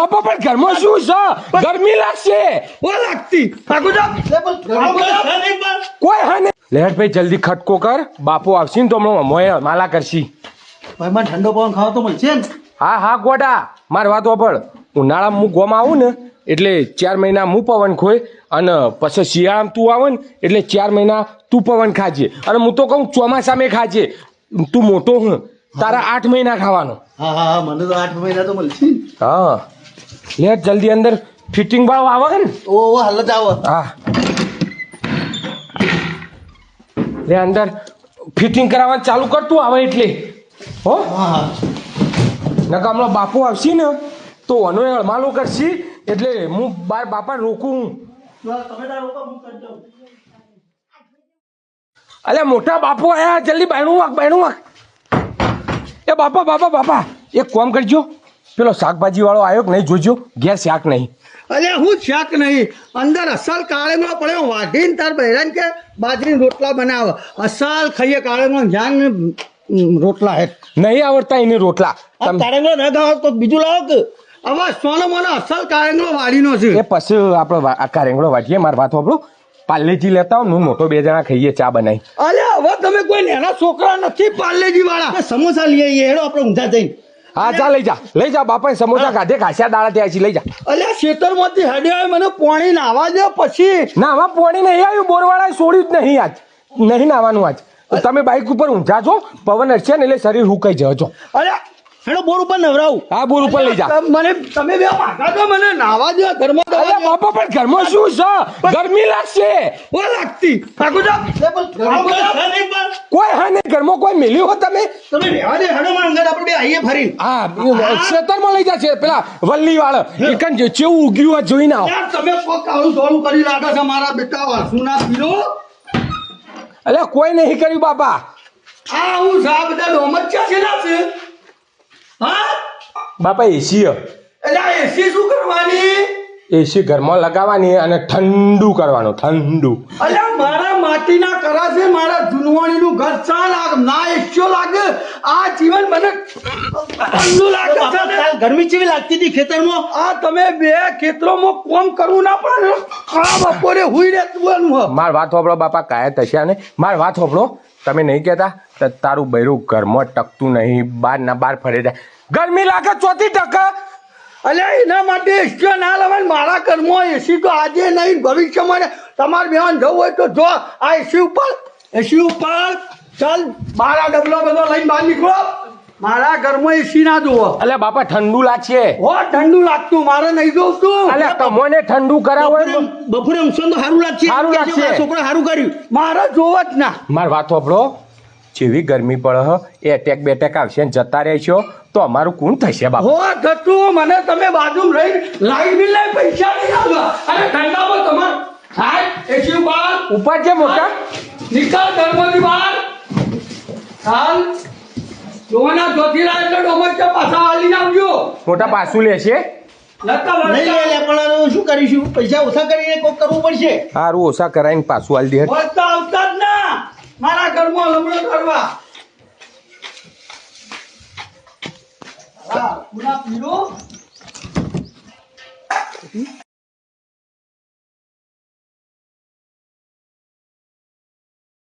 બાપા પણ ઘરમાં શું છે? ગરમી લાગશે. ઓ લાગતી. કોઈ હા નહીં. લેહટભાઈ જલ્દી ખટકો કર. બાપુ આવશે ને તો હમણાં માલા કરશી. ભાઈ મને ઠંડો પવન ખાવા તો મળશે ને? હા હા ગોડા. માર વાત વાપર. ઉનાળામાં હું ગોમાં આવું ને એટલે ચાર મહિના હું પવન ખોય અને પછી શિયાળામાં તું આવે ને એટલે ચાર મહિના તું પવન ખાજે. અને હું તો કહું ચોમાસામાં ખાજે. તું મોટો હું. તારા આઠ મહિના ખાવાનો. હા હા હા મને તો આઠ મહિના તો મળશે હા. લે જલ્દી અંદર ફિટિંગ વાળો આવે ને. ઓ ઓ હાલ જ આવે. હા. લે અંદર ફિટિંગ કરાવવાનું ચાલુ કરતું આવે એટલે. હો? હા હા. નકા હમણાં બાપુ આવશે ને તો અનો અળમાલો કરશે એટલે હું બાર બાપા રોકું હું. તમે તાર રોકો હું કરી દઉં. અલે મોટા બાપુ આયા જલ્દી બાયણું વાક બાયણું વાક એ બાપા બાપા બાપા એક કોમ કરજો. પેલો શાકભાજી વાળો આવ્યો કે નહીં જોજો? ઘેર શાક નહીં. અરે હું શાક નહીં. અંદર અસલ કાળેમાં પડ્યો. વાઢીને તાર બહેરાન કે બાજરીના રોટલા બનાવ. અસલ ખાઈએ કાળેમાં ધ્યાન રોટલા હે. નહીં આવડતા એને રોટલા. કાળેંગળો ન ખાવ તો બીજું લાવો કે? હવે સોનો મને અસલ કાળેંગળો વાડીનો છે. એ પછી આપણે વા- આ કારેંગડો વાટીએ માર વાત આપણો પાર્લેજી લેતા આવો હું મોટો બે જણા ખાઈએ ચા બનાવી અરે હવે તમે કોઈ નેના છોકરા નથી પાર્લેજી વાળા સમોસા લઈ આવીએ હેડો આપણે ઊંધા જઈને. હા જા લઈ જા. લઈ જા બાપા સમોસા કાઢે ઘાસ્યા દાડા ત્યાં છે લઈ જા. અલ્યા ખેતરમાંથી આવે મને પોણી નાવા દે પછી. ના આમાં પોણી નહીં આવ્યું બોરવાળાએ છોડ્યું જ નહીં આજ. નહીં નાવાનું આજ. તમે બાઇક ઉપર ઊંઝા છો પવન હશે ને એટલે શરીર હુકાઈ જજો. અલ્યા હેડો બોર ઉપર નવરાવું. હા બોર ઉપર લઈ જા. મને તમે બે માગા તો મને નાવા દો ઘરમાં અરે બાપા પણ ઘરમાં શું છે? ગરમી લાગશે. ઓ લાગતી. આગુ જા કોઈ હા નહીં ઘરમાં કોઈ મેલ્યું હો તમે? તમે રહેવા દે હેડો માં અંદર આપણે બે આવીએ ફરીને. હા ખેતરમાં લઈ જશે. પેલા વલ્લી વાળ એકન ચેવું ઉગ્યું જોઈને આવો. તમે કોક કાળું ધોળું કરી રાખો છો મારા બેટા વાસુના પીરો. અલ્યા કોઈ નહીં કર્યું બાપા. આ હું સા બધા છે છે હા બાપા એસી એટલે એસી શું કરવાની? એસી ઘરમાં લગાવવાની અને ઠંડુ કરવાનું ઠંડુ. અલ્યા મારા માટીના કરા છે મારા જુનવાણીનું ઘર ચા લાગ ના એસ્યો લાગે. આ જીવન મને ઠંડુ લાગે છે ગરમી જેવી લાગતી હતી ખેતરમાં? આ તમે બે ખેતરોમાં કોમ કરવું ના પડે આ બપોરે હુઈ રહેતું હ માર વાત હોપડો બાપા કાયા તશ્યા ને? માર વાત હોપડો તમે નહીં કહેતા? તારું બૈરું ઘરમાં ટકતું નહીં, બાર ના બાર ફરે જાય ગરમી લાગે ચોથી ટકા. અલે, એના માટે એસ્યો ના લેવાય મારા કર્મો એસી તો આજે નહીં, ભવિષ્યમાં તમારે બેવાન જવું હોય તો જો, આ એસી ઉપર એસી ઉપર, ચાલ, બારા ડબલો બધો લઈને બહાર નીકળો. મારા ઘરમાં એસી ના જુઓ. એટલે બાપા ઠંડુ લાગશે. હો ઠંડુ લાગતું મારે નહીં જોઉં તું એટલે તમોને ઠંડુ કરાવો બપોરે ઊંચો તો સારું લાગશે. સારું લાગશે. છોકરા સારું કર્યું. મારે જોવો જ ના. માર વાત હોપડો જેવી ગરમી પડે એ અટેક બેટેક આવશે ને જતા રહેશો. તો અમારું કોણ થશે બાપા? હો થતું મને તમે બાજુ રહી લાઈટ બિલ લઈ પૈસા નહીં આવવા અને ઠંડામાં તમાર હાય એસી બાર ઉપર છે મોટા? નિકાલ ઘરમાંથી બહાર. હાલ. જોવાના જોતીલા એટલે ડોમચ્ચા પાછા હાલીને આવજો. મોટા પાછું લેશે? નહીં લે લે, પણ શું કરીશું? પૈસા ઓછા કરીને કોક કરવું પડશે. સારું ઓછા કરાવીને પાછું હાલ દે વળતા આવતા જ ના. મારા ઘરમાં લમણો કરવા. હા